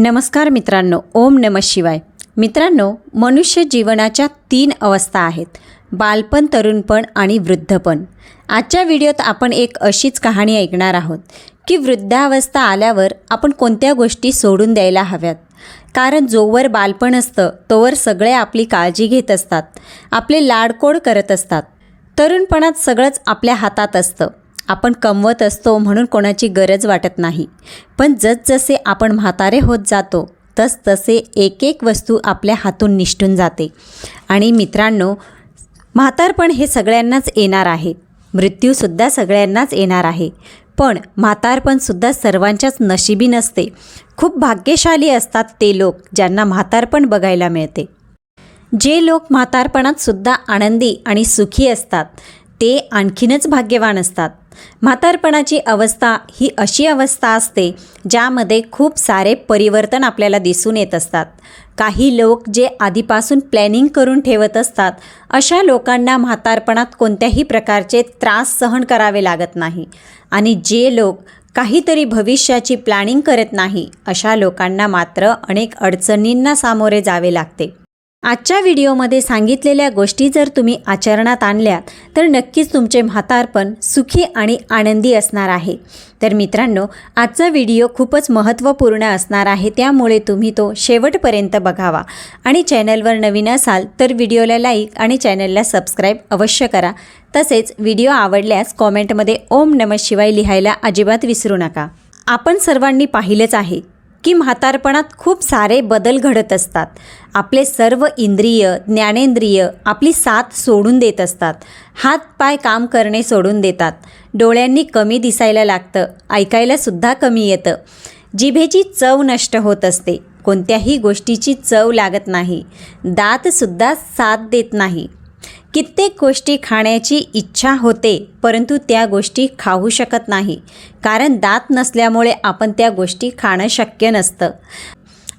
नमस्कार मित्रांनो ओम नम शिवाय. मित्रांनो मनुष्य जीवनाच्या तीन अवस्था आहेत. बालपण तरुणपण आणि वृद्धपण. आजच्या व्हिडिओत आपण एक अशीच कहाणी ऐकणार आहोत की वृद्धावस्था आल्यावर आपण कोणत्या गोष्टी सोडून द्यायला हव्यात? कारण जोवर बालपण असतं तोवर सगळे आपली काळजी घेत असतात आपले लाडकोड करत असतात. तरुणपणात सगळंच आपल्या हातात असतं. आपण कमवत असतो म्हणून कोणाची गरज वाटत नाही. पण जसजसे आपण म्हातारे होत जातो तसतसे एक एक वस्तू आपल्या हातून निष्ठून जाते. आणि मित्रांनो म्हातारपण हे सगळ्यांनाच येणार आहे. मृत्यूसुद्धा सगळ्यांनाच येणार आहे. पण म्हातारपणसुद्धा सर्वांच्याच नशिबी नसते. खूप भाग्यशाली असतात ते लोक ज्यांना म्हातारपण बघायला मिळते. जे लोक म्हातारपणात सुद्धा आनंदी आणि सुखी असतात ते आणखीनच भाग्यवान असतात. म्हातारपणाची अवस्था ही अशी अवस्था असते ज्यामध्ये खूप सारे परिवर्तन आपल्याला दिसून येत असतात. काही लोक जे आधीपासून प्लॅनिंग करून ठेवत असतात अशा लोकांना म्हातारपणात कोणत्याही प्रकारचे त्रास सहन करावे लागत नाही. आणि जे लोक काहीतरी भविष्याची प्लॅनिंग करत नाही अशा लोकांना मात्र अनेक अडचणींना सामोरे जावे लागते. आजच्या व्हिडिओमध्ये सांगितलेल्या गोष्टी जर तुम्ही आचरणात आणल्या तर नक्कीच तुमचे म्हातारपण सुखी आणि आनंदी असणार आहे. तर मित्रांनो आजचा व्हिडिओ खूपच महत्त्वपूर्ण असणार आहे त्यामुळे तुम्ही तो शेवटपर्यंत बघावा. आणि चॅनलवर नवीन असाल तर व्हिडिओला लाईक आणि चॅनलला सबस्क्राईब अवश्य करा. तसेच व्हिडिओ आवडल्यास कॉमेंटमध्ये ओम नम शिवाय लिहायला अजिबात विसरू नका. आपण सर्वांनी पाहिलंच आहे की म्हातारपणात खूप सारे बदल घडत असतात. आपले सर्व इंद्रिय ज्ञानेंद्रिय आपली साथ सोडून देत असतात. हात पाय काम करणे सोडून देतात. डोळ्यांनी कमी दिसायला लागतं. ऐकायलासुद्धा कमी येतं. जिभेची चव नष्ट होत असते. कोणत्याही गोष्टीची चव लागत नाही. दातसुद्धा साथ देत नाही. कित्येक गोष्टी खाण्याची इच्छा होते परंतु त्या गोष्टी खाऊ शकत नाही. कारण दात नसल्यामुळे आपण त्या गोष्टी खाणं शक्य नसतं.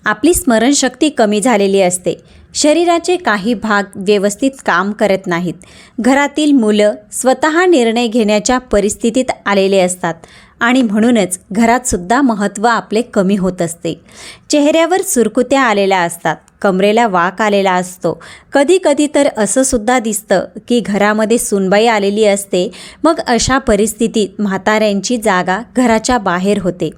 आपली स्मरणशक्ती कमी झालेली असते. शरीराचे काही भाग व्यवस्थित काम करत नाहीत. घरातील मुलं स्वतः निर्णय घेण्याच्या परिस्थितीत आलेले असतात. आणि म्हणूनच घरातसुद्धा महत्त्व आपले कमी होत असते. चेहऱ्यावर सुरकुत्या आलेल्या असतात कमरेला वाक आलेला असतो. कधी कधी तर असं सुद्धा दिसतं की घरामध्ये सुनबाई आलेली असते मग अशा परिस्थितीत म्हाताऱ्यांची जागा घराच्या बाहेर होते.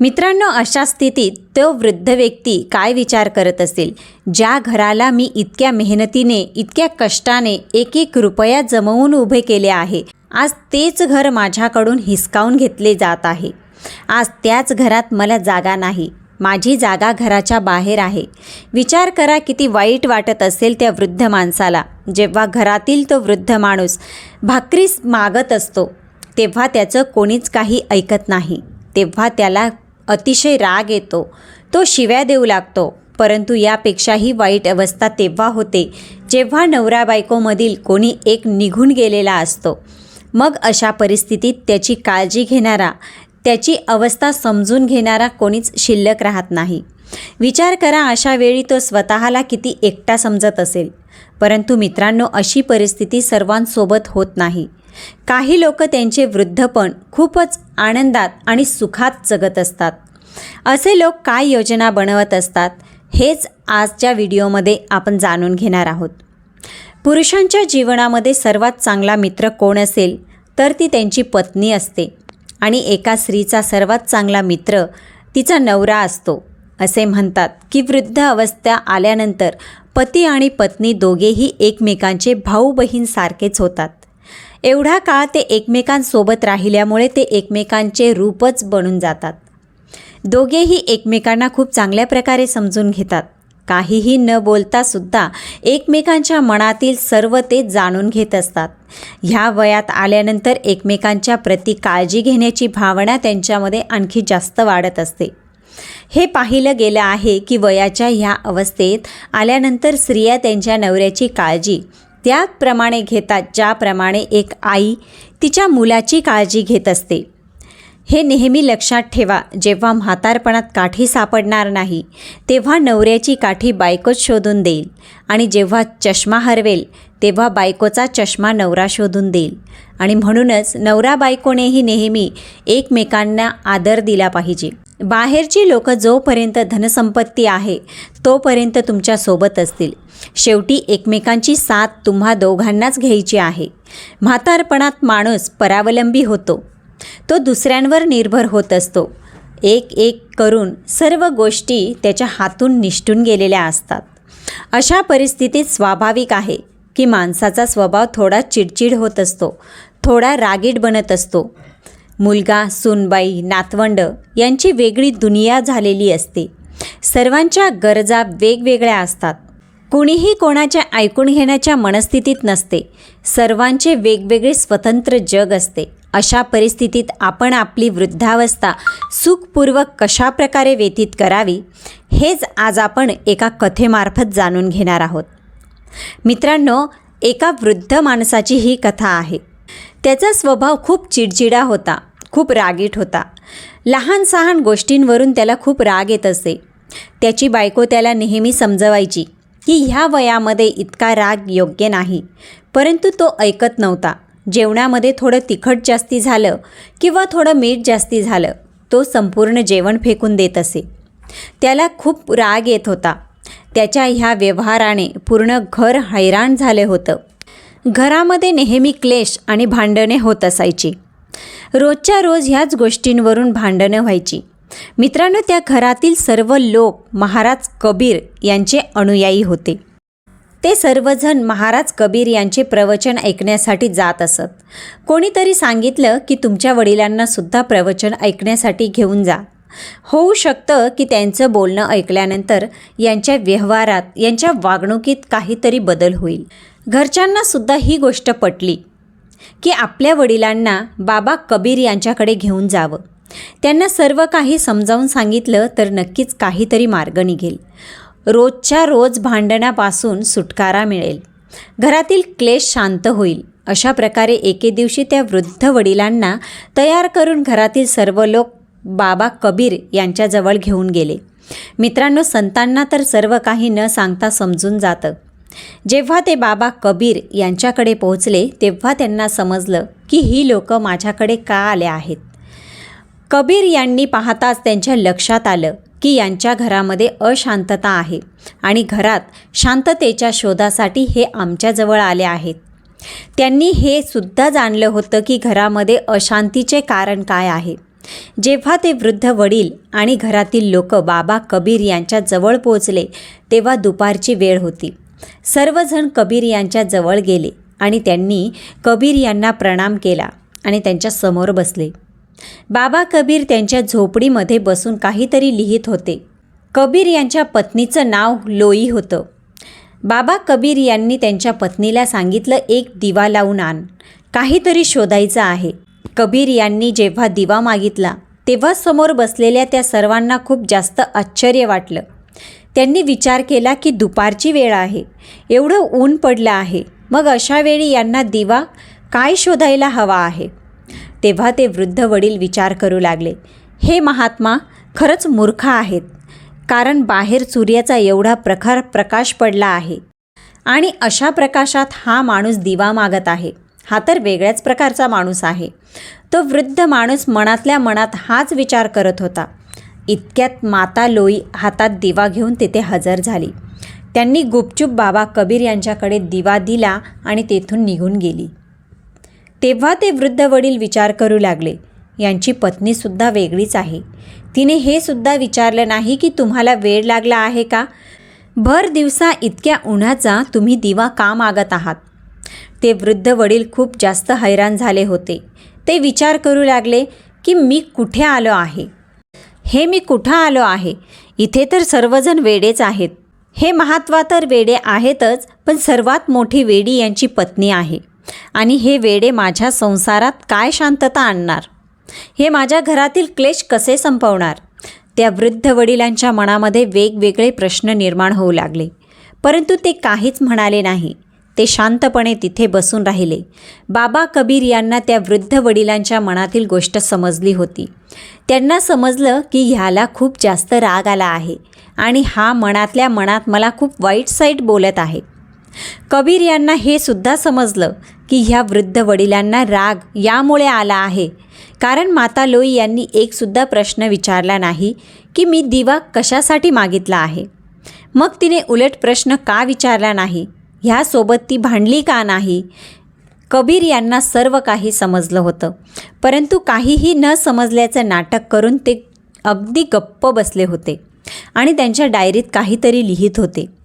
मित्रांनो अशा स्थितीत तो वृद्ध व्यक्ती काय विचार करत असेल? ज्या घराला मी इतक्या मेहनतीने इतक्या कष्टाने एक एक रुपया जमवून उभे केले आहे आज तेच घर माझ्याकडून हिसकावून घेतले जात आहे. आज त्याच घरात मला जागा नाही. माझी जागा घराच्या बाहेर आहे. विचार करा किती वाईट वाटत असेल त्या वृद्ध माणसाला. जेव्हा घरातील तो वृद्ध माणूस भाकरीस मागत असतो तेव्हा त्याचं कोणीच काही ऐकत नाही. तेव्हा त्याला अतिशय राग येतो. तो शिव्या देऊ लागतो. परंतु यापेक्षाही वाईट अवस्था तेव्हा होते जेव्हा नवरा बायकोमधील कोणी एक निघून गेलेला असतो. मग अशा परिस्थितीत त्याची काळजी घेणारा त्याची अवस्था समजून घेणारा कोणीच शिल्लक राहत नाही. विचार करा अशा वेळी तो स्वतःला किती एकटा समजत असेल. परंतु मित्रांनो अशी परिस्थिती सर्वांसोबत होत नाही. काही लोक त्यांचे वृद्धपण खूपच आनंदात आणि सुखात जगत असतात. असे लोक काय योजना बनवत असतात हेच आजच्या व्हिडिओमध्ये आपण जाणून घेणार आहोत. पुरुषांच्या जीवनामध्ये सर्वात चांगला मित्र कोण असेल तर ती त्यांची पत्नी असते. आणि एका स्त्रीचा सर्वात चांगला मित्र तिचा नवरा असतो असे म्हणतात की वृद्ध अवस्था आल्यानंतर पती आणि पत्नी दोघेही एकमेकांचे भाऊ बहीणसारखेच होतात. एवढा काळ ते एकमेकांसोबत राहिल्यामुळे ते एकमेकांचे रूपच बनून जातात. दोघेही एकमेकांना खूप चांगल्या प्रकारे समजून घेतात. काहीही न बोलता सुद्धा एकमेकांच्या मनातील सर्व ते जाणून घेत असतात. ह्या वयात आल्यानंतर एकमेकांच्या प्रती काळजी घेण्याची भावना त्यांच्यामध्ये आणखी जास्त वाढत असते. हे पाहिलं गेलं आहे की वयाच्या ह्या अवस्थेत आल्यानंतर स्त्रिया त्यांच्या नवऱ्याची काळजी त्याप्रमाणे घेतात ज्याप्रमाणे एक आई तिच्या मुलाची काळजी घेत असते. हे नेहमी लक्षात ठेवा जेव्हा म्हातारपणात काठी सापडणार नाही तेव्हा नवऱ्याची काठी बायकोच शोधून देईल. आणि जेव्हा चष्मा हरवेल तेव्हा बायकोचा चष्मा नवरा शोधून देईल. आणि म्हणूनच नवरा बायकोनेही नेहमी एकमेकांना आदर दिला पाहिजे. बाहेरची लोक जोपर्यंत धनसंपत्ती आहे तोपर्यंत तुमच्यासोबत असतील. शेवटी एकमेकांची साथ तुम्हा दोघांनाच घ्यायची आहे. म्हातारपणात माणूस परावलंबी होतो. तो दुसऱ्यांवर निर्भर होत असतो. एक एक करून सर्व गोष्टी त्याच्या हातून निष्ठून गेलेल्या असतात. अशा परिस्थितीत स्वाभाविक आहे की माणसाचा स्वभाव थोडा चिडचिड होत असतो थोडा रागीट बनत असतो. मुलगा सुनबाई नातवंड यांची वेगळी दुनिया झालेली असते. सर्वांच्या गरजा वेगवेगळ्या असतात. कुणीही कोणाच्या ऐकून घेण्याच्या मनस्थितीत नसते. सर्वांचे वेगवेगळे स्वतंत्र जग असते. अशा परिस्थितीत आपण आपली वृद्धावस्था सुखपूर्वक कशा प्रकारे व्यतीत करावी हेच आज आपण एका कथेमार्फत जाणून घेणार आहोत. मित्रांनो एका वृद्ध माणसाची ही कथा आहे. त्याचा स्वभाव खूप चिडचिडा होता खूप रागीट होता. लहान सहान गोष्टींवरून त्याला खूप राग येत असे. त्याची बायको त्याला नेहमी समजवायची की ह्या वयामध्ये इतका राग योग्य नाही परंतु तो ऐकत नव्हता. जेवणामध्ये थोडं तिखट जास्ती झालं किंवा थोडं मीठ जास्ती झालं तो संपूर्ण जेवण फेकून देत असे. त्याला खूप राग येत होता. त्याच्या ह्या व्यवहाराने पूर्ण घर हैराण झाले होतं. घरामध्ये नेहमी क्लेश आणि भांडणे होत असायची. रोजच्या रोज ह्याच गोष्टींवरून भांडणं व्हायची. मित्रांनो त्या घरातील सर्व लोक महाराज कबीर यांचे अनुयायी होते. ते सर्वजण महाराज कबीर यांचे प्रवचन ऐकण्यासाठी जात असत. कोणीतरी सांगितलं की तुमच्या वडिलांना सुद्धा प्रवचन ऐकण्यासाठी घेऊन जा. होऊ शकतं की त्यांचं बोलणं ऐकल्यानंतर यांच्या व्यवहारात यांच्या वागणुकीत काहीतरी बदल होईल. घरच्यांना सुद्धा ही गोष्ट पटली की आपल्या वडिलांना बाबा कबीर यांच्याकडे घेऊन जावं. त्यांना सर्व काही समजावून सांगितलं तर नक्कीच काहीतरी मार्ग निघेल. रोजच्या रोज भांडणापासून सुटकारा मिळेल. घरातील क्लेश शांत होईल. अशा प्रकारे एके दिवशी त्या वृद्ध वडिलांना तयार करून घरातील सर्व लोक बाबा कबीर यांच्याजवळ घेऊन गेले. मित्रांनो संतांना तर सर्व काही न सांगता समजून जातं. जेव्हा ते बाबा कबीर यांच्याकडे पोहोचले तेव्हा त्यांना समजलं की ही लोक माझ्याकडे का आले आहेत? कबीर यांनी पाहताच त्यांच्या लक्षात आलं की यांच्या घरामध्ये अशांतता आहे आणि घरात शांततेच्या शोधासाठी हे आमच्याजवळ आले आहेत. त्यांनी हे सुद्धा जाणलं होतं की घरामध्ये अशांतीचे कारण काय आहे. जेव्हा ते वृद्ध वडील आणि घरातील लोक बाबा कबीर यांच्या जवळ पोचले तेव्हा दुपारची वेळ होती. सर्वजण कबीर यांच्या जवळ गेले आणि त्यांनी कबीर यांना प्रणाम केला आणि त्यांच्यासमोर बसले. बाबा कबीर त्यांच्या झोपडीमध्ये बसून काहीतरी लिहित होते. कबीर यांच्या पत्नीचं नाव लोई होतं. बाबा कबीर यांनी त्यांच्या पत्नीला सांगितलं एक दिवा लावून आण. काहीतरी शोधायचं आहे. कबीर यांनी जेव्हा दिवा मागितला तेव्हा समोर बसलेल्या त्या सर्वांना खूप जास्त आश्चर्य वाटलं. त्यांनी विचार केला की दुपारची वेळ आहे. एवढं ऊन पडलं आहे. मग अशावेळी यांना दिवा काय शोधायला हवा आहे? तेव्हा ते वृद्ध वडील विचार करू लागले. हे महात्मा खरंच मूर्ख आहेत कारण बाहेर सूर्याचा एवढा प्रखर प्रकाश पडला आहे आणि अशा प्रकाशात हा माणूस दिवा मागत आहे. हा तर वेगळ्याच प्रकारचा माणूस आहे. तो वृद्ध माणूस मनातल्या मनात हाच विचार करत होता. इतक्यात माता लोई हातात दिवा घेऊन तिथे हजर झाली. त्यांनी गुपचूप बाबा कबीर यांच्याकडे दिवा दिला आणि तेथून निघून गेली. तेव्हा ते वृद्ध वडील विचार करू लागले. यांची पत्नीसुद्धा वेगळीच आहे. तिने हे सुद्धा विचारलं नाही की तुम्हाला वेळ लागला आहे का? भर दिवसा इतक्या उन्हाचा तुम्ही दिवा का मागत आहात? ते वृद्ध वडील खूप जास्त हैराण झाले होते. ते विचार करू लागले की मी कुठे आलो आहे? हे मी कुठं आलो आहे? इथे तर सर्वजण वेडेच आहेत. हे महात्वा तर वेडे आहेतच पण सर्वात मोठी वेडी यांची पत्नी आहे. आणि हे वेडे माझ्या संसारात काय शांतता आणणार? हे माझ्या घरातील क्लेश कसे संपवणार? त्या वृद्ध वडिलांच्या मनामध्ये वेगवेगळे प्रश्न निर्माण होऊ लागले. परंतु ते काहीच म्हणाले नाही. ते शांतपणे तिथे बसून राहिले. बाबा कबीर यांना त्या वृद्ध वडिलांच्या मनातील गोष्ट समजली होती. त्यांना समजलं की ह्याला खूप जास्त राग आला आहे आणि हा मनातल्या मनात मला खूप वाईट साईट बोलत आहे. कबीर यांना हे सुद्धा समजलं की ह्या वृद्ध वडिलांना राग यामुळे आला आहे. कारण माता लोई यांनी एकसुद्धा प्रश्न विचारला नाही की मी दिवा कशासाठी मागितला आहे? मग तिने उलट प्रश्न का विचारला नाही? ह्यासोबत ती भांडली का नाही? कबीर यांना सर्व काही समजलं होतं. परंतु काहीही न समजल्याचं नाटक करून ते अगदी गप्प बसले होते आणि त्यांच्या डायरीत काहीतरी लिहित होते.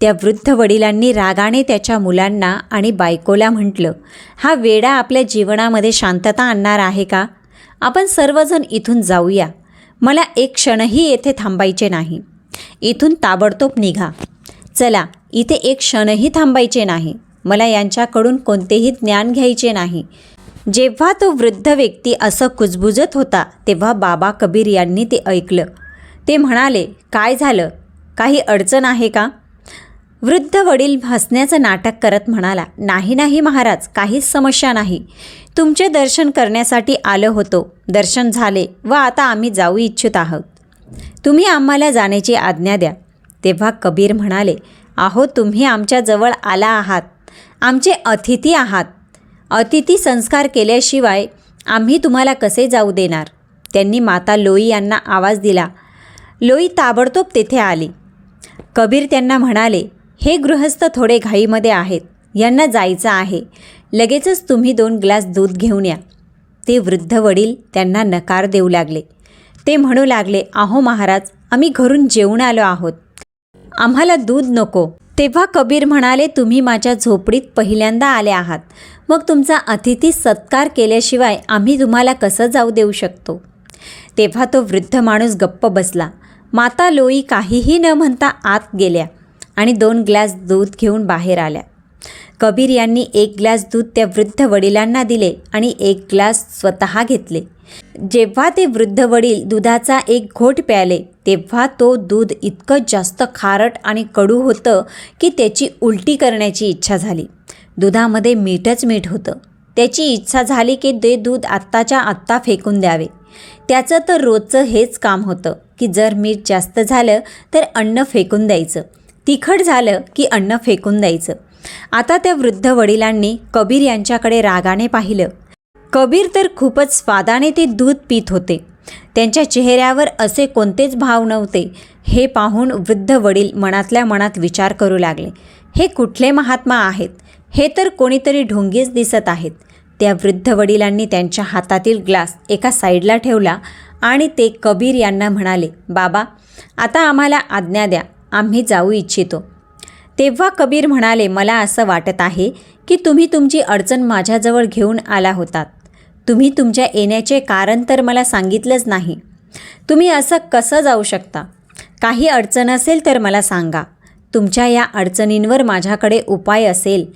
त्या वृद्ध वडिलांनी रागाने त्याच्या मुलांना आणि बायकोला म्हटलं हा वेडा आपल्या जीवनामध्ये शांतता आणणार आहे का? आपण सर्वजण इथून जाऊया. मला एक क्षणही येथे थांबायचे नाही. इथून ताबडतोब निघा. चला इथे एक क्षणही थांबायचे नाही. मला यांच्याकडून कोणतेही ज्ञान घ्यायचे नाही. जेव्हा तो वृद्ध व्यक्ती असं कुजबुजत होता तेव्हा बाबा कबीर यांनी ते ऐकलं. ते म्हणाले काय झालं? काही अडचण आहे का? वृद्ध वडील हसण्याचं नाटक करत म्हणाला नाही नाही महाराज काहीच समस्या नाही. तुमचे दर्शन करण्यासाठी आलो होतो. दर्शन झाले व आता आम्ही जाऊ इच्छित आहोत. तुम्ही आम्हाला जाण्याची आज्ञा द्या. तेव्हा कबीर म्हणाले आहो तुम्ही आमच्याजवळ आला आहात. आमचे अतिथी आहात. अतिथी संस्कार केल्याशिवाय आम्ही तुम्हाला कसे जाऊ देणार? त्यांनी माता लोई यांना आवाज दिला. लोई ताबडतोब तेथे आली. कबीर त्यांना म्हणाले हे गृहस्थ थोडे घाईमध्ये आहेत. यांना जायचं आहे. लगेचच तुम्ही दोन ग्लास दूध घेऊन या. ते वृद्ध वडील त्यांना नकार देऊ लागले. ते म्हणू लागले आहो महाराज आम्ही घरून जेवून आलो आहोत. आम्हाला दूध नको. तेव्हा कबीर म्हणाले तुम्ही माझ्या झोपडीत पहिल्यांदा आले आहात. मग तुमचा अतिथी सत्कार केल्याशिवाय आम्ही तुम्हाला कसं जाऊ देऊ शकतो? तेव्हा तो वृद्ध माणूस गप्प बसला. माता लोई काहीही न म्हणता आत गेल्या. आणि दोन ग्लास दूध घेऊन बाहेर आल्या. कबीर यांनी एक ग्लास दूध त्या वृद्ध वडिलांना दिले आणि एक ग्लास स्वतः घेतले. जेव्हा ते वृद्ध वडील दुधाचा एक घोट प्याले तेव्हा तो दूध इतकं जास्त खारट आणि कडू होतं की त्याची उलटी करण्याची इच्छा झाली. दुधामध्ये मीठच मीठ होतं. त्याची इच्छा झाली की ते दूध आत्ताच्या आत्ता फेकून द्यावे. त्याचं तर रोजचं हेच काम होतं की जर मीठ जास्त झालं तर अन्न फेकून द्यायचं. तिखट झालं की अन्न फेकून द्यायचं. आता त्या वृद्ध वडिलांनी कबीर यांच्याकडे रागाने पाहिलं. कबीर तर खूपच स्वादाने ते दूध पित होते. त्यांच्या चेहऱ्यावर असे कोणतेच भाव नव्हते. हे पाहून वृद्ध वडील मनातल्या मनात विचार करू लागले. हे कुठले महात्मा आहेत? हे तर कोणीतरी ढोंगीच दिसत आहेत. त्या वृद्ध वडिलांनी त्यांच्या हातातील ग्लास एका साईडला ठेवला आणि ते कबीर यांना म्हणाले बाबा आता आम्हाला आज्ञा द्या. आम्ही जाऊ इच्छितो. तेव्हा कबीर म्हणाले मला असं वाटत आहे की तुम्ही तुमची अडचण माझ्याजवळ घेऊन आला होतात. तुम्ही तुमच्या येण्याचे कारण तर मला सांगितलंच नाही. तुम्ही असं कसं जाऊ शकता? काही अडचण असेल तर मला सांगा. तुमच्या या अडचणींवर माझ्याकडे उपाय असेल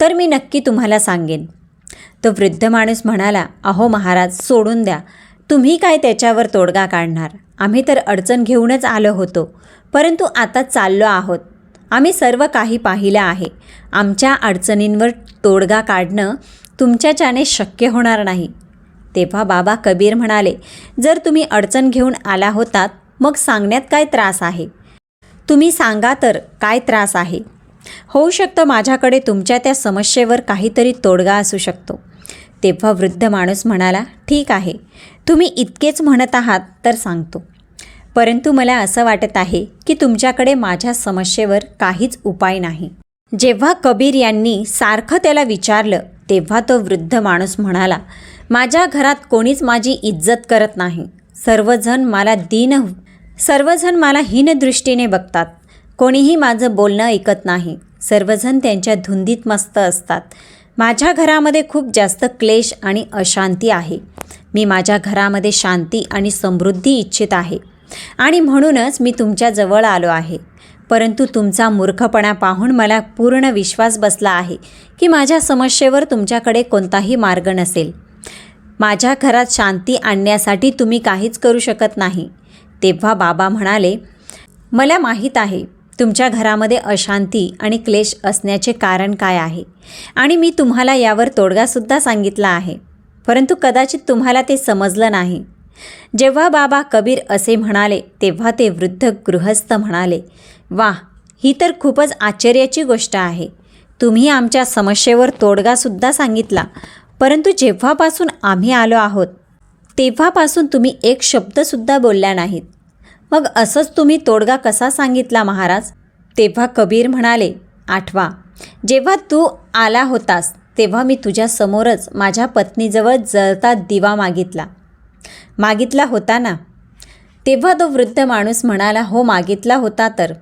तर मी नक्की तुम्हाला सांगेन. तो वृद्ध माणूस म्हणाला अहो महाराज सोडून द्या. तुम्ही काय त्याच्यावर तोडगा काढणार? आम्ही तर अडचण घेऊनच आलो होतो. परंतु आता चाललो आहोत. आम्ही सर्व काही पाहिलं आहे. आमच्या अडचणींवर तोडगा काढणं तुमच्याच्याने शक्य होणार नाही. तेव्हा बाबा कबीर म्हणाले जर तुम्ही अडचण घेऊन आला होतात मग सांगण्यात काय त्रास आहे? तुम्ही सांगा तर काय त्रास आहे? होऊ शकतं माझ्याकडे तुमच्या त्या समस्येवर काहीतरी तोडगा असू शकतो. तेव्हा वृद्ध माणूस म्हणाला ठीक आहे. तुम्ही इतकेच म्हणत आहात तर सांगतो. परंतु मला असं वाटत आहे की तुमच्याकडे माझ्या समस्येवर काहीच उपाय नाही. जेव्हा कबीर यांनी सारखं त्याला विचारलं तेव्हा तो वृद्ध माणूस म्हणाला माझ्या घरात कोणीच माझी इज्जत करत नाही. सर्वजण मला दीन सर्वजण मला हीनदृष्टीने बघतात. कोणीही माझं बोलणं ऐकत नाही. सर्वजण त्यांच्या धुंदीत मस्त असतात. माझ्या घरामध्ये खूप जास्त क्लेश आणि अशांती आहे. मी माझ्या घरामध्ये शांती आणि समृद्धी इच्छित आहे. आणि म्हणूनच मी तुमच्याजवळ आलो आहे. परंतु तुमचा मूर्खपणा पाहून मला पूर्ण विश्वास बसला आहे की माझ्या समस्येवर तुमच्याकडे कोणताही मार्ग नसेल. माझ्या घरात शांती आणण्यासाठी तुम्ही काहीच करू शकत नाही. तेव्हा बाबा म्हणाले मला माहीत आहे तुमच्या घरामध्ये अशांती आणि क्लेश असण्याचे कारण काय आहे? आणि मी तुम्हाला यावर तोडगासुद्धा सांगितला आहे. परंतु कदाचित तुम्हाला ते समजलं नाही. जेव्हा बाबा कबीर असे म्हणाले तेव्हा ते वृद्ध गृहस्थ म्हणाले वाह ही तर खूपच आश्चर्याची गोष्ट आहे. तुम्ही आमच्या समस्येवर तोडगासुद्धा सांगितला. परंतु जेव्हापासून आम्ही आलो आहोत तेव्हापासून तुम्ही एक शब्दसुद्धा बोलला नाहीत. मग असंच तुम्ही तोडगा कसा सांगितला महाराज? तेव्हा कबीर म्हणाले आठवा. जेव्हा तू आला होतास तेव्हा मी तुझ्यासमोरच माझ्या पत्नीजवळ जळता दिवा मागितला. मागितला होता ना? तेव्हा तो वृद्ध माणूस म्हणाला हो मागितला होता तर.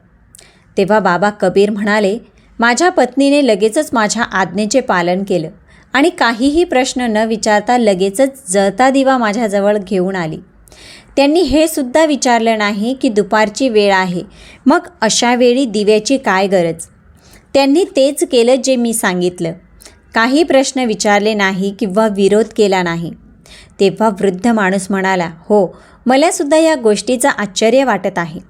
तेव्हा बाबा कबीर म्हणाले माझ्या पत्नीने लगेचच माझ्या आज्ञेचे पालन केलं आणि काहीही प्रश्न न विचारता लगेचच जळता दिवा माझ्याजवळ घेऊन आली. त्यांनी हे सुद्धा विचारलं नाही की दुपारची वेळ आहे. मग अशा वेळी दिव्याची काय गरज? त्यांनी तेच केलं जे मी सांगितलं. काही प्रश्न विचारले नाही किंवा विरोध केला नाही. तेव्हा वृद्ध माणूस म्हणाला हो मलासुद्धा या गोष्टीचं आश्चर्य वाटत आहे.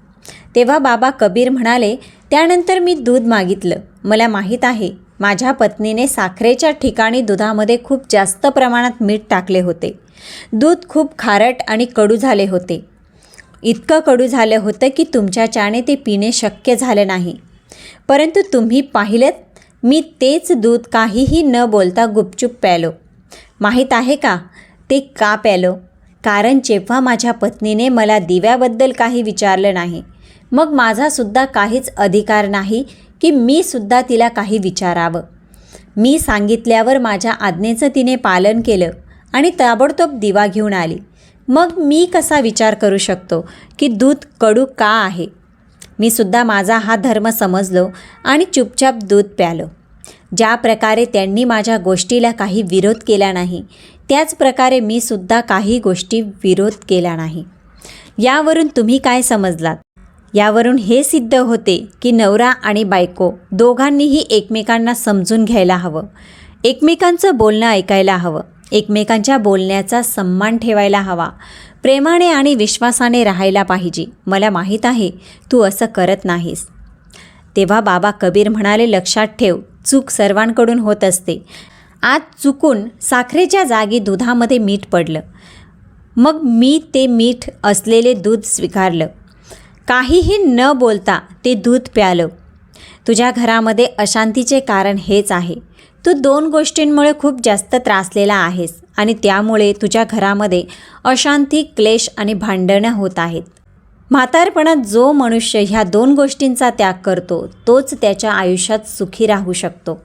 तेव्हा बाबा कबीर म्हणाले त्यानंतर मी दूध मागितलं. मला माहीत आहे माझ्या पत्नीने साखरेच्या ठिकाणी दुधामध्ये खूप जास्त प्रमाणात मीठ टाकले होते. दूध खूप खारट आणि कडू झाले होते. इतकं कडू झालं होतं की तुमच्या तुमच्याच्याने ते पिणे शक्य झालं नाही. परंतु तुम्ही पाहिलं मी तेच दूध काहीही न बोलता गुपचूप प्यालो. माहीत आहे का? ते का प्यालो? कारण जेव्हा माझ्या पत्नीने मला दिव्याबद्दल काही विचारलं नाही मग माझासुद्धा काहीच अधिकार नाही की मी सुद्धा तिला काही विचारावं. मी सांगितल्यावर माझ्या आज्ञेचं तिने पालन केलं. आणि ताबडतोब दिवा घेऊन आली. मग मी कसा विचार करू शकतो की दूध कडू का आहे? मी सुद्धा माझा हा धर्म समजलो आणि चुपचाप दूध प्यालो. ज्या प्रकारे त्यांनी माझ्या गोष्टीला काही विरोध केला नाही त्याच प्रकारे मी सुद्धा काही गोष्टी विरोध केला नाही. यावरून तुम्ही काय समजलात? यावरून हे सिद्ध होते की नवरा आणि बायको दोघांनीही एकमेकांना समजून घ्यायला हवं. एकमेकांचं बोलणं ऐकायला हवं. एकमेकांच्या बोलण्याचा सन्मान ठेवायला हवा. प्रेमाने आणि विश्वासाने राहायला पाहिजे. मला माहीत आहे तू असं करत नाहीस. तेव्हा बाबा कबीर म्हणाले लक्षात ठेव चूक सर्वांकडून होत असते. आज चुकून साखरेच्या जागी दुधामध्ये मीठ पडलं. मग मी ते मीठ असलेले दूध स्वीकारलं. काहीही न बोलता ते दूध प्यालं. तुझ्या घरामध्ये अशांतीचे कारण हेच आहे. तू दोन गोष्टींमुळे खूप जास्त त्रासलेला आहेस आणि त्यामुळे तुझ्या घरामध्ये अशांती क्लेश आणि भांडणं होत आहेत. म्हातारपणात जो मनुष्य ह्या दोन गोष्टींचा त्याग करतो तोच त्याच्या आयुष्यात सुखी राहू शकतो.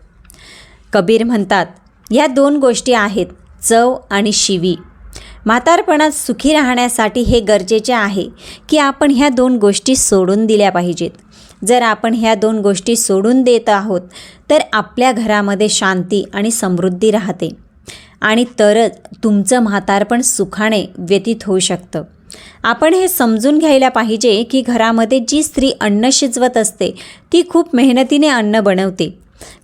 कबीर म्हणतात ह्या दोन गोष्टी आहेत चव आणि शिवी. म्हातारपणात सुखी राहण्यासाठी हे गरजेचे आहे की आपण ह्या दोन गोष्टी सोडून दिल्या पाहिजेत. जर आपण ह्या दोन गोष्टी सोडून देत आहोत तर आपल्या घरामध्ये शांती आणि समृद्धी राहते. आणि तरच तुमचं म्हातारपण सुखाने व्यतीत होऊ शकतं. आपण हे समजून घ्यायला पाहिजे की घरामध्ये जी स्त्री अन्न शिजवत असते ती खूप मेहनतीने अन्न बनवते.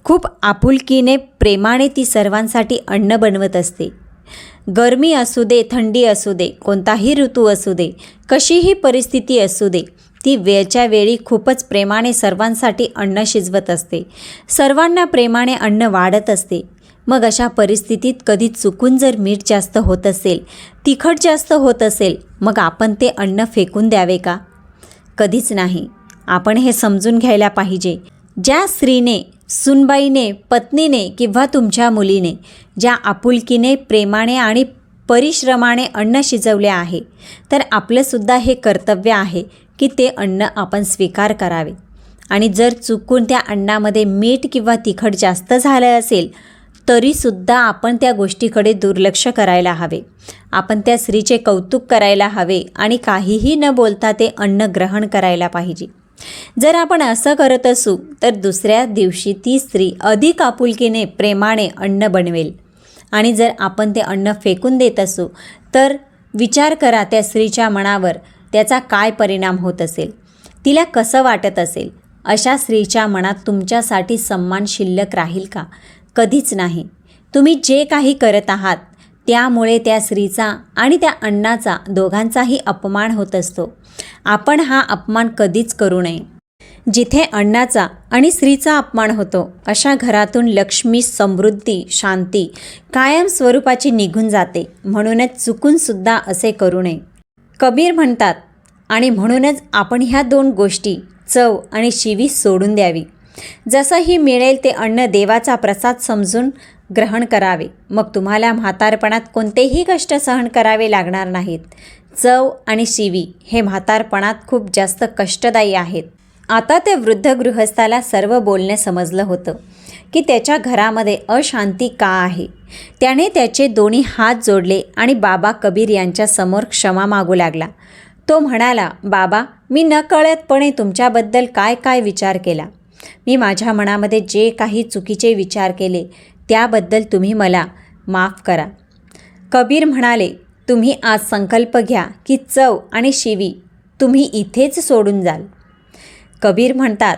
खूप आपुलकीने प्रेमाने ती सर्वांसाठी अन्न बनवत असते. गरमी असू दे थंडी असू दे कोणताही ऋतू असू दे कशीही परिस्थिती असू दे ती वेळच्या वेळी खूपच प्रेमाने सर्वांसाठी अन्न शिजवत असते. सर्वांना प्रेमाने अन्न वाढत असते. मग अशा परिस्थितीत कधी चुकून जर मीठ जास्त होत असेल तिखट जास्त होत असेल मग आपण ते अन्न फेकून द्यावे का? कधीच नाही. आपण हे समजून घ्यायला पाहिजे. ज्या स्त्रीने सुनबाईने पत्नीने किंवा तुमच्या मुलीने ज्या आपुलकीने प्रेमाने आणि परिश्रमाने अन्न शिजवले आहे तर आपलंसुद्धा हे कर्तव्य आहे की ते अन्न आपण स्वीकार करावे. आणि जर चुकून त्या अन्नामध्ये मीठ किंवा तिखट जास्त झालं असेल तरीसुद्धा आपण त्या गोष्टीकडे दुर्लक्ष करायला हवे. आपण त्या स्त्रीचे कौतुक करायला हवे आणि काहीही न बोलता ते अन्न ग्रहण करायला पाहिजे. जर आपण असं करत असू तर दुसऱ्या दिवशी ती स्त्री अधिक आपुलकीने प्रेमाने अन्न बनवेल. आणि जर आपण ते अन्न फेकून देत असू तर विचार करा त्या स्त्रीच्या मनावर त्याचा काय परिणाम होत असेल? तिला कसं वाटत असेल? अशा स्त्रीच्या मनात तुमच्यासाठी सन्मान शिल्लक राहील का? कधीच नाही. तुम्ही जे काही करत आहात त्यामुळे त्या स्त्रीचा आणि त्या अण्णाचा दोघांचाही अपमान होत असतो. आपण हा अपमान कधीच करू नये. जिथे अण्णाचा आणि स्त्रीचा अपमान होतो अशा घरातून लक्ष्मी समृद्धी शांती कायम स्वरूपाची निघून जाते. म्हणूनच चुकूनसुद्धा असे करू नये. कबीर म्हणतात आणि म्हणूनच आपण ह्या दोन गोष्टी चव आणि शिवी सोडून द्यावी. जसंही मिळेल ते अन्न देवाचा प्रसाद समजून ग्रहण करावे. मग तुम्हाला म्हातारपणात कोणतेही कष्ट सहन करावे लागणार नाहीत. चव आणि शिवी हे म्हातारपणात खूप जास्त कष्टदायी आहेत. आता त्या वृद्ध गृहस्थाला सर्व बोलणे समजलं होतं. की त्याच्या घरामध्ये अशांती का आहे? त्याने त्याचे दोन्ही हात जोडले आणि बाबा कबीर यांच्यासमोर क्षमा मागू लागला. तो म्हणाला बाबा मी नकळतपणे तुमच्याबद्दल काय काय विचार केला? मी माझ्या मनामध्ये जे काही चुकीचे विचार केले त्याबद्दल तुम्ही मला माफ करा. कबीर म्हणाले तुम्ही आज संकल्प घ्या की चव आणि शिवी तुम्ही इथेच सोडून जाल. कबीर म्हणतात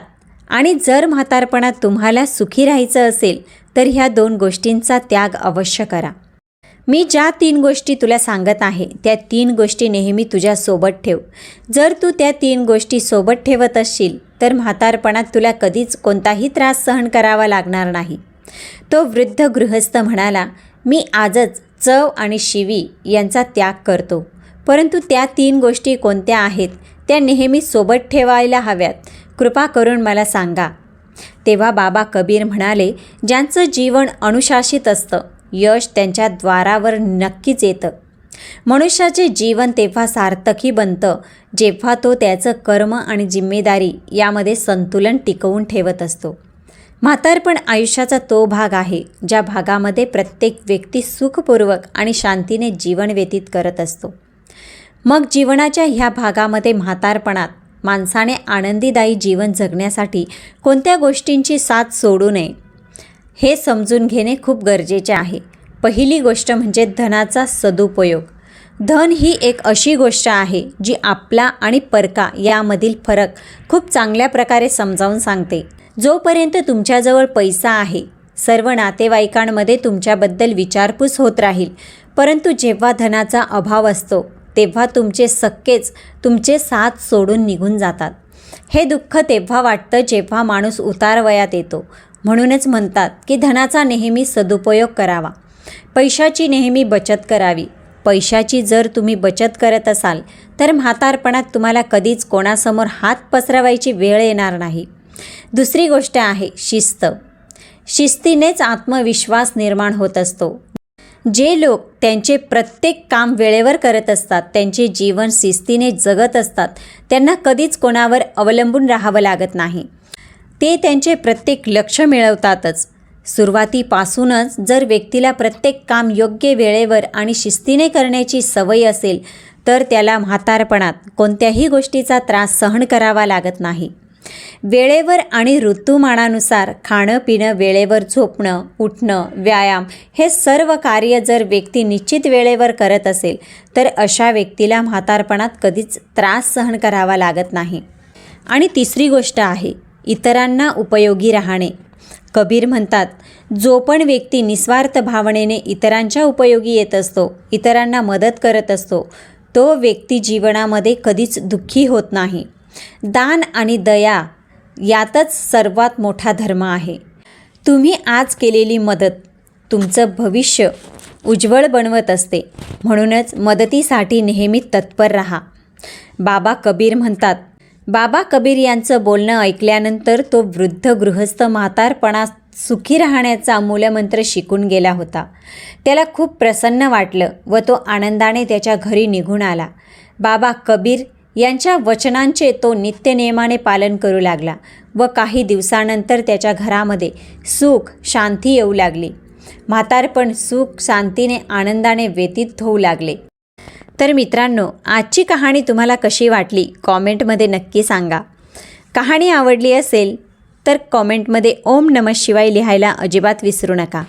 आणि जर म्हातारपणात तुम्हाला सुखी राहायचं असेल तर ह्या दोन गोष्टींचा त्याग अवश्य करा. मी ज्या तीन गोष्टी तुला सांगत आहे त्या तीन गोष्टी नेहमी तुझ्यासोबत ठेव. जर तू त्या तीन गोष्टी सोबत ठेवत असशील तर म्हातारपणात तुला कधीच कोणताही त्रास सहन करावा लागणार नाही. तो वृद्ध गृहस्थ म्हणाला मी आजच चव आणि शिवी यांचा त्याग करतो. परंतु त्या तीन गोष्टी कोणत्या आहेत त्या नेहमी सोबत ठेवायला हव्यात. कृपा करून मला सांगा. तेव्हा बाबा कबीर म्हणाले ज्यांचं जीवन अनुशासित असतं यश त्यांच्या द्वारावर नक्कीच येतं. मनुष्याचे जीवन तेव्हा सार्थकी बनतं जेव्हा तो त्याचं कर्म आणि जिम्मेदारी यामध्ये संतुलन टिकवून ठेवत असतो. म्हातारपण आयुष्याचा तो भाग आहे ज्या भागामध्ये प्रत्येक व्यक्ती सुखपूर्वक आणि शांतीने जीवन व्यतीत करत असतो. मग जीवनाच्या ह्या भागामध्ये म्हातारपणात माणसाने आनंदीदायी जीवन जगण्यासाठी कोणत्या गोष्टींची साथ सोडू नये हे समजून घेणे खूप गरजेचे आहे. पहिली गोष्ट म्हणजे धनाचा सदुपयोग. धन ही एक अशी गोष्ट आहे जी आपला आणि परका यामधील फरक खूप चांगल्या प्रकारे समजावून सांगते. जोपर्यंत तुमच्याजवळ पैसा आहे सर्व नातेवाईकांमध्ये तुमच्याबद्दल विचारपूस होत राहील परंतु जेव्हा धनाचा अभाव असतो तेव्हा तुमचे सक्केच तुमचे साथ सोडून निघून जातात. हे दुःख तेव्हा वाटतं जेव्हा माणूस उतार वयात येतो. म्हणूनच म्हणतात की धनाचा नेहमी सदुपयोग करावा. पैशाची नेहमी बचत करावी. पैशाची जर तुम्ही बचत करत असाल तर म्हातारपणात तुम्हाला कधीच कोणासमोर हात पसरवायची वेळ येणार नाही. दुसरी गोष्ट आहे शिस्त. शिस्तीनेच आत्मविश्वास निर्माण होत असतो. जे लोक त्यांचे प्रत्येक काम वेळेवर करत असतात त्यांचे जीवन शिस्तीने जगत असतात त्यांना कधीच कोणावर अवलंबून राहावं लागत नाही. ते त्यांचे प्रत्येक लक्ष मिळवतातच. सुरुवातीपासूनच जर व्यक्तीला प्रत्येक काम योग्य वेळेवर आणि शिस्तीने करण्याची सवय असेल तर त्याला म्हातारपणात कोणत्याही गोष्टीचा त्रास सहन करावा लागत नाही. वेळेवर आणि ऋतुमानानुसार खाणं पिणं वेळेवर झोपणं उठणं व्यायाम हे सर्व कार्य जर व्यक्ती निश्चित वेळेवर करत असेल तर अशा व्यक्तीला म्हातारपणात कधीच त्रास सहन करावा लागत नाही. आणि तिसरी गोष्ट आहे इतरांना उपयोगी राहणे. कबीर म्हणतात जो पण व्यक्ती निस्वार्थ भावनेने इतरांच्या उपयोगी येत असतो इतरांना मदत करत असतो तो व्यक्ती जीवनामध्ये कधीच दुःखी होत नाही. दान आणि दया यातच सर्वात मोठा धर्म आहे. तुम्ही आज केलेली मदत तुमचं भविष्य उज्ज्वल बनवत असते. म्हणूनच मदतीसाठी नेहमी तत्पर राहा. बाबा कबीर म्हणतात बाबा कबीर यांचं बोलणं ऐकल्यानंतर तो वृद्ध गृहस्थ म्हातारपणा सुखी राहण्याचा मूलमंत्र शिकून गेला होता. त्याला खूप प्रसन्न वाटलं व तो आनंदाने त्याच्या घरी निघून आला. बाबा कबीर यांच्या वचनांचे तो नित्यनियमाने पालन करू लागला व काही दिवसानंतर त्याच्या घरामध्ये सुख शांती येऊ लागली. म्हातारपण सुख शांतीने आनंदाने व्यतीत होऊ लागले. तर मित्रांनो आजची कहाणी तुम्हाला कशी वाटली? कॉमेंटमध्ये नक्की सांगा. कहाणी आवडली असेल तर कॉमेंटमध्ये ओम नमः शिवाय लिहायला अजिबात विसरू नका.